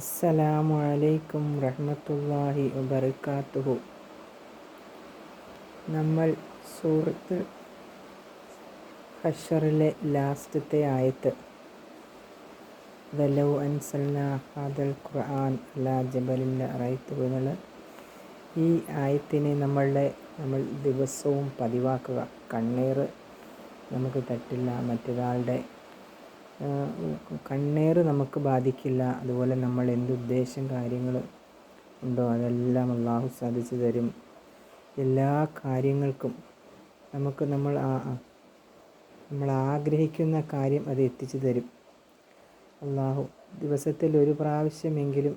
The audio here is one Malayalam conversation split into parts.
അസ്സലാമു അലൈക്കും റഹ്മത്തുല്ലാഹി വബർക്കാത്തുഹു നമ്മൾ സൂറത്ത് ഹഷറിലെ ലാസ്റ്റത്തെ ആയത്ത് വലൗ അൻസൽന ഹാദൽ ഖുർആൻ അലാ ജബലിന്റെ റൈത്തു എന്നുള്ള ഈ ആയത്തിനെ നമ്മളുടെ നമ്മൾ ദിവസവും പതിവാക്കുക. കണ്ണീർ നമുക്ക് തട്ടില്ല മറ്റൊരാളുടെ കണ്ണേറ് നമുക്ക് ബാധിക്കില്ല. അതുപോലെ നമ്മൾ എന്തുദ്ദേശം കാര്യങ്ങൾ ഉണ്ടോ അതെല്ലാം അള്ളാഹു സാധിച്ചു തരും. എല്ലാ കാര്യങ്ങൾക്കും നമുക്ക് നമ്മൾ നമ്മൾ ആഗ്രഹിക്കുന്ന കാര്യം അത് എത്തിച്ചു തരും. അള്ളാഹു ദിവസത്തിൽ ഒരു പ്രാവശ്യമെങ്കിലും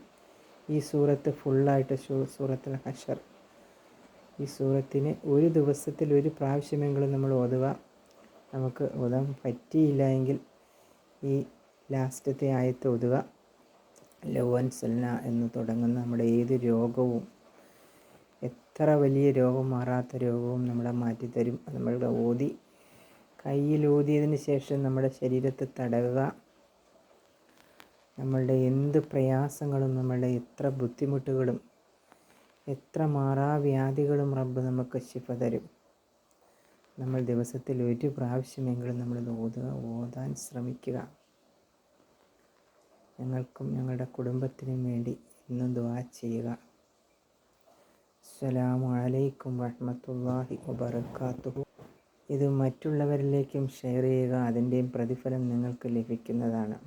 ഈ സൂറത്ത് ഫുള്ളായിട്ട് സൂറത്തിൽ ഹഷർ ഈ സൂറത്തിന് ഒരു ദിവസത്തിൽ ഒരു പ്രാവശ്യമെങ്കിലും നമ്മൾ ഓതുക. നമുക്ക് ഓതാൻ പറ്റിയില്ല എങ്കിൽ ഈ ലാസ്റ്റത്തെ ആയത്ത് ഒതുക ലവൻ സൽന എന്ന് തുടങ്ങുന്ന നമ്മുടെ ഏത് രോഗവും എത്ര വലിയ രോഗം മാറാത്ത രോഗവും നമ്മളെ മാറ്റിത്തരും. നമ്മളുടെ ഓതി. കയ്യിൽ ഓതിയതിന് ശേഷം നമ്മുടെ ശരീരത്തെ തടവുക. നമ്മളുടെ എന്ത് പ്രയാസങ്ങളും നമ്മളുടെ എത്ര ബുദ്ധിമുട്ടുകളും എത്ര മാറാവ്യാധികളും റബ്ബ് നമുക്ക് ശിഫ തരും. നമ്മൾ ദിവസത്തിൽ ഒരു പ്രാവശ്യമെങ്കിലും നമ്മൾ ഓതുക ഓതാൻ ശ്രമിക്കുക. ഞങ്ങൾക്കും ഞങ്ങളുടെ കുടുംബത്തിനും വേണ്ടി ഇന്ന് ദുവാ ചെയ്യുക. അസ്സലാമു അലൈക്കും വറഹ്മത്തുള്ളാഹി വബറകാതുഹു. ഇത് മറ്റുള്ളവരിലേക്കും ഷെയർ ചെയ്യുക അതിന്റെയും പ്രതിഫലം നിങ്ങൾക്ക് ലഭിക്കുന്നതാണ്.